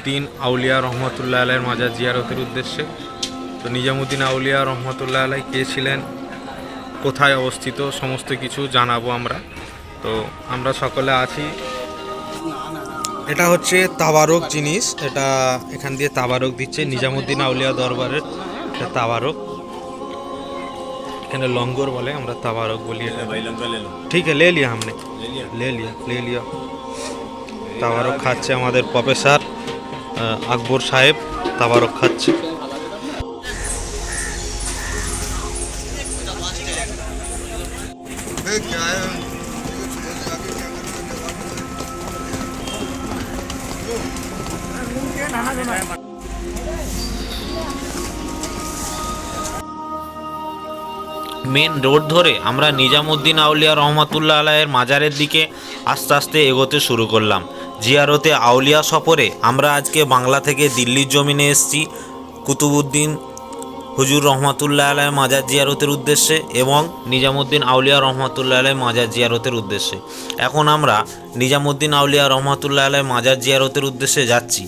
নিজামুদ্দিন আউলিয়া রহমতুল্লাহ আলাইয়ের মাজার জিয়ারতের উদ্দেশ্যে তো নিজামুদ্দিন আউলিয়া রহমতুল্লাহ আলাই কে ছিলেন কোথায় অবস্থিত সমস্ত কিছু জানাবো আমরা তো আমরা সকলে আছি এটা হচ্ছে তাবারক জিনিস এটা এখান দিয়ে তাবারক দিচ্ছে নিজামুদ্দিন আউলিয়া দরবারের এটা তাবারক এখানে লঙ্গর বলে আমরা তাবারক বলি এটা भाई लंका ले लो ঠিক আছে লে লিয়া हमने ले लिया ले लिया ले लिया তাবারক খাচ্ছে আমাদের প্রফেসর আকবর সাহেব তাবারক খাচ্ছে। মেন রোড ধরে আমরা নিজামুদ্দিন আউলিয়া রহমাতুল্লাহ আলাহের মাজারের দিকে আস্তে আস্তে এগোতে শুরু করলাম। জিয়ারতে আউলিয়া সফরে আমরা আজকে বাংলা থেকে দিল্লির জমিনে এসেছি। কুতুবুদ্দিন হুজুর রহমাতুল্লাহ আলাহ মাজার জিয়ারতের উদ্দেশ্যে এবং নিজামুদ্দিন আউলিয়া রহমাতুল্লাহ আলাহ মাজার জিয়ারতের উদ্দেশ্যে। এখন আমরা নিজামুদ্দিন আউলিয়া রহমাতুল্লাহ আলাহ মাজার জিয়ারতের উদ্দেশ্যে যাচ্ছি।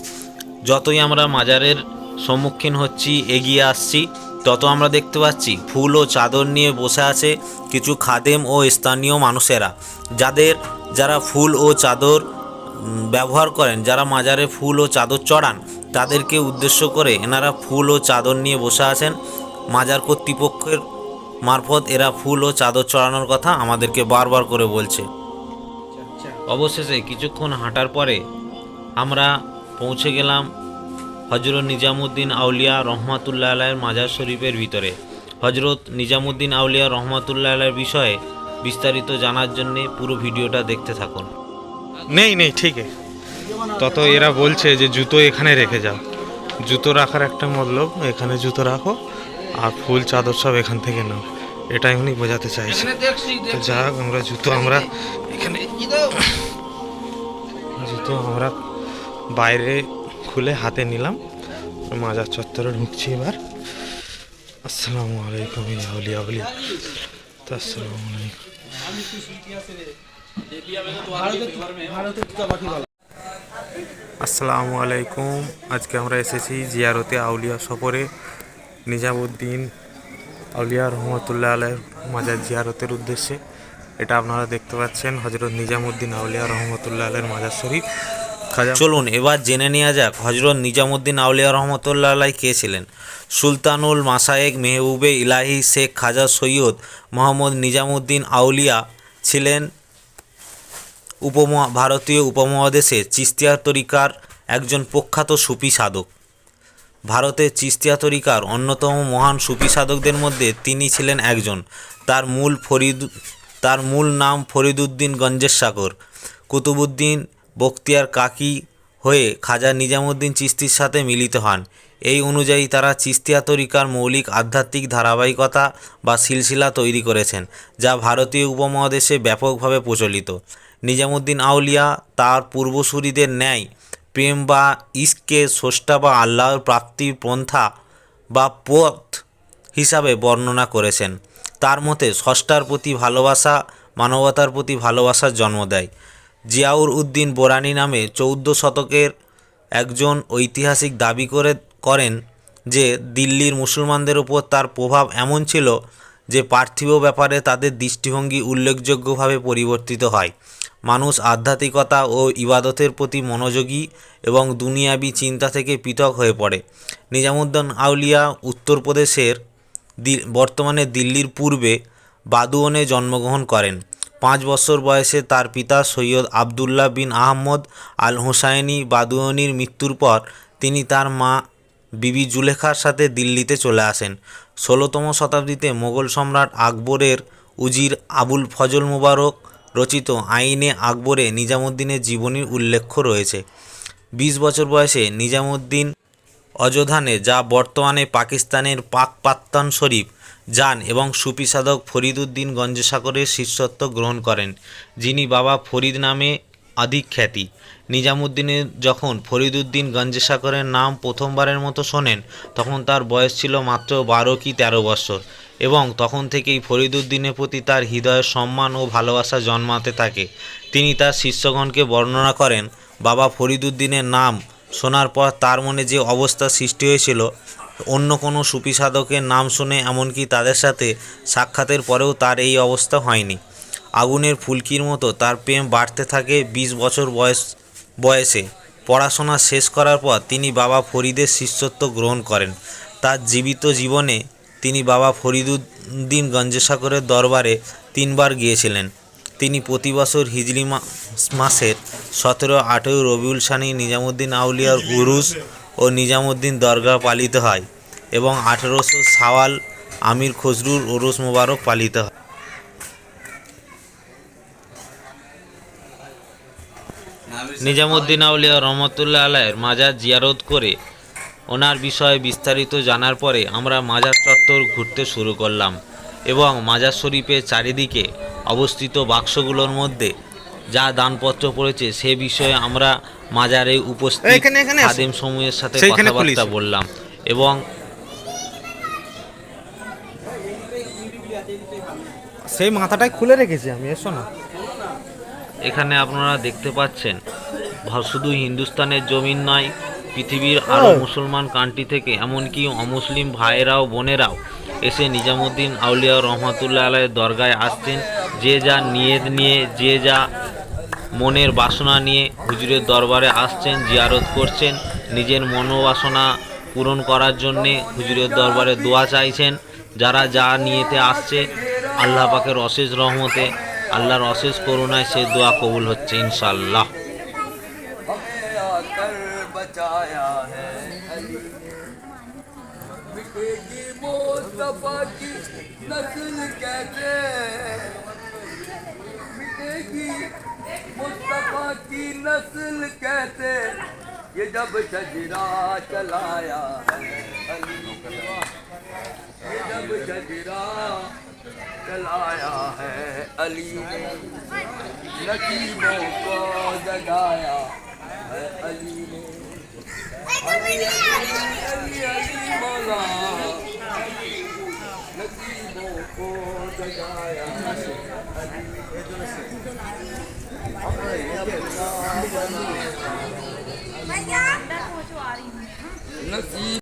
যতই আমরা মাজারের সম্মুখীন হচ্ছি, এগিয়ে আসছি তত আমরা দেখতে পাচ্ছি ফুল ও চাদর নিয়ে বসে আছে কিছু খাদেম ও স্থানীয় মানুষেরা। যাদের, যারা ফুল ও চাদর ব্যবহার করেন, যারা মাজারে ফুল ও চাদর চড়ান, তাদেরকে উদ্দেশ্য করে এনারা ফুল ও চাদর নিয়ে বসে আছেন। মাজার কর্তৃপক্ষের মারফত এরা ফুল ও চাদর চড়ানোর কথা আমাদেরকে বারবার করে বলছে। অবশেষে কিছুক্ষণ হাঁটার পরে আমরা পৌঁছে গেলাম হজরত নিজামুদ্দিন আউলিয়া রহমাতুল্লাহ আলাহের মাজার শরীফের ভিতরে। হজরত নিজামুদ্দিন আউলিয়া রহমাতুল্লাহ আলাহের বিষয়ে বিস্তারিত জানার জন্যে পুরো ভিডিওটা দেখতে থাকুন। নেই নেই ঠিক তত এরা বলছে যে জুতো এখানে রেখে যাও। জুতো রাখার একটা মতলব এখানে জুতো রাখো আর ফুল চাদর সব এখান থেকে নাও। এটাই উনি বোঝাতে চাইছে। তো যা আমরা জুতো আমরা এখানে জুতো আমরা বাইরে খুলে হাতে নিলাম। মাজার চত্বরে ঢুকছি এবার। আসসালামু আলাইকুম তো আসসালামু আলাইকুম। আসসালামু আলাইকুম। আজকে আমরা এসেছি জিয়ারতে আউলিয়া সফরে। নিজামুদ্দিন আউলিয়া রহমতুল্লাহ আলের মাজার জিয়ারতের উদ্দেশ্যে। এটা আপনারা দেখতে পাচ্ছেন হজরত নিজামুদ্দিন আউলিয়া রহমতুল্লাহ আলের মাজার শরীফ। চলুন, এবার জেনে নেওয়া যাক হজরত নিজামুদ্দিন আউলিয়া রহমতুল্লাহ আলাই কে ছিলেন। সুলতানুল মাসায়েক মেহবুবে ইলাহি শেখ খাজা সৈয়দ মোহাম্মদ নিজামুদ্দিন আউলিয়া ছিলেন উপমহা ভারতীয় উপমহাদেশে চিস্তিয়া তরিকার একজন প্রখ্যাত সুফি সাধক। ভারতের চিস্তিয়া তরিকার অন্যতম মহান সুফি সাধকদের মধ্যে তিনি ছিলেন একজন। তার মূল ফরিদ তার মূল নাম ফরিদুদ্দিন গঞ্জেশ সাগর। কুতুবুদ্দিন বখতিয়ার কাকি হয়ে খাজা নিজামুদ্দিন চিস্তির সাথে মিলিত হন। এই অনুযায়ী তারা চিস্তিয়া তরিকার মৌলিক আধ্যাত্মিক ধারাবাহিকতা বা সিলসিলা তৈরি করেছেন, যা ভারতীয় উপমহাদেশে ব্যাপকভাবে প্রচলিত। নিজামুদ্দিন আউলিয়া তার পূর্বসূরিদের ন্যায় প্রেম বা ইস্কে স্রষ্টা বা আল্লাহর প্রাপ্তির পন্থা বা পথ হিসাবে বর্ণনা করেছেন। তার মতে ষষ্ঠার প্রতি ভালোবাসা মানবতার প্রতি ভালোবাসার জন্ম দেয়। জিয়াউর উদ্দিন বোরানি নামে চৌদ্দ শতকের একজন ঐতিহাসিক দাবি করে, করেন যে দিল্লির মুসলমানদের উপর তার প্রভাব এমন ছিল যে পার্থিব ব্যাপারে তাদের দৃষ্টিভঙ্গি উল্লেখযোগ্যভাবে পরিবর্তিত হয়। মানুষ আধ্যাত্মিকতা ও ইবাদতের প্রতি মনোযোগী এবং দুনিয়াবি চিন্তা থেকে পৃথক হয়ে পড়ে। নিজামুদ্দিন আউলিয়া উত্তরপ্রদেশের দি- বর্তমানে দিল্লির পূর্বে বাদুয়নে জন্মগ্রহণ করেন। পাঁচ বছর বয়সে তার পিতা সৈয়দ আবদুল্লাহ বিন আহমদ আল হোসাইনি বাদুয়নির মৃত্যুর পর তিনি তার মা বিবি জুলেখার সাথে দিল্লিতে চলে আসেন। ষোলোতম শতাব্দীতে মোগল সম্রাট আকবরের উজির আবুল ফজল মুবারক রচিত আইনে আকবরে নিজামুদ্দিনের জীবনীর উল্লেখ রয়েছে। বিশ বছর বয়সে নিজামুদ্দিন অযোধানে যা বর্তমানে পাকিস্তানের পাকপাত্তান শরীফ যান এবং সুফি সাধক ফরিদুদ্দিন গঞ্জসাগরের শিষ্যত্ব গ্রহণ করেন, যিনি বাবা ফরিদ নামে আধিক খ্যাতি নিজামুদ্দিনের যখন ফরিদুদ্দিন গঞ্জসাগরের নাম প্রথমবারের মতো শোনেন, তখন তার বয়স ছিল মাত্র বারো কি তেরো বছর এবং তখন থেকেই ফরিদুদ্দিনের প্রতি তার হৃদয়ের সম্মান ও ভালোবাসা জন্মাতে থাকে। তিনি তার শিষ্যগণকে বর্ণনা করেন, বাবা ফরিদুদ্দিনের নাম শোনার পর তার মনে যে অবস্থা সৃষ্টি হয়েছিল অন্য কোনো সুফি সাধকের নাম শুনে, এমনকি তাদের সাথে সাক্ষাতের পরেও তার এই অবস্থা হয়নি। আগুনের ফুলকির মতো তার প্রেম বাড়তে থাকে বিশ বছর বয়স, বয়সে। পড়াশোনা শেষ করার পর তিনি বাবা ফরিদের শিষ্যত্ব গ্রহণ করেন। তার জীবিত জীবনে তিনি বাবা ফরিদুদ্দিন গঞ্জেসাগরের দরবারে তিনবার গিয়েছিলেন। তিনি প্রতি বছর হিজরি মা- মাসের সতেরো আঠেরো রবিউল সানি নিজামুদ্দিন আউলিয়ার উরুস ও নিজামুদ্দিন দরগা পালিত হয় এবং আঠেরোশো সাওয়াল আমির খসরুর ওরস মোবারক পালিত হয়। নিজামুদ্দিন আউলিয়া রহমতুল্লাহ আলাইয়ের মাজার জিয়ারত করে ওনার বিষয়ে বিস্তারিত জানার পরে আমরা মাজার চত্বর ঘুরতে শুরু করলাম এবং মাজার শরীফের চারিদিকে অবস্থিত বাক্সগুলোর মধ্যে যা দানপত্র পড়েছে সে বিষয়ে আমরা মাজারে উপস্থিত। খাদেম সমূহের সাথে কথাবার্তা বললাম। এবং সেই মাথাটাই খুলে রেখেছি আমি এসো না। এখানে আপনারা দেখতে পাচ্ছেন শুধু হিন্দুস্তানের জমিন নয় পৃথিবীর আরও মুসলমান কান্ট্রি থেকে এমনকি অমুসলিম ভাইয়েরাও বোনেরাও এসে নিজামুদ্দিন আউলিয়া রহমাতুল্লাহ আলাইয়ের দরগায় আসছেন যে যা নিয়ত নিয়ে যে যা মনের বাসনা নিয়ে হুজুরের দরবারে আসছেন, জিয়ারত করছেন, নিজের মনোবাসনা পূরণ করার জন্যে হুজুরের দরবারে দোয়া চাইছেন। যারা যা নিয়েতে আসছে, আল্লাহ পাকের অশেষ রহমতে, আল্লাহর অশেষ করুণায় সে দোয়া কবুল হচ্ছে ইনশাল্লাহ मुस्तफ़ा की नस्ल कैसे मिटेगी मुस्तफ़ा की नस्ल कैसे ये जब शजरा चलाया है, ये जब शजरा चलाया है, अली ने नसीबों को जगाया है, अली ने। अली अली अली मौला नसीबों को जगाया है। मैं तो क्या आ रही हूँ।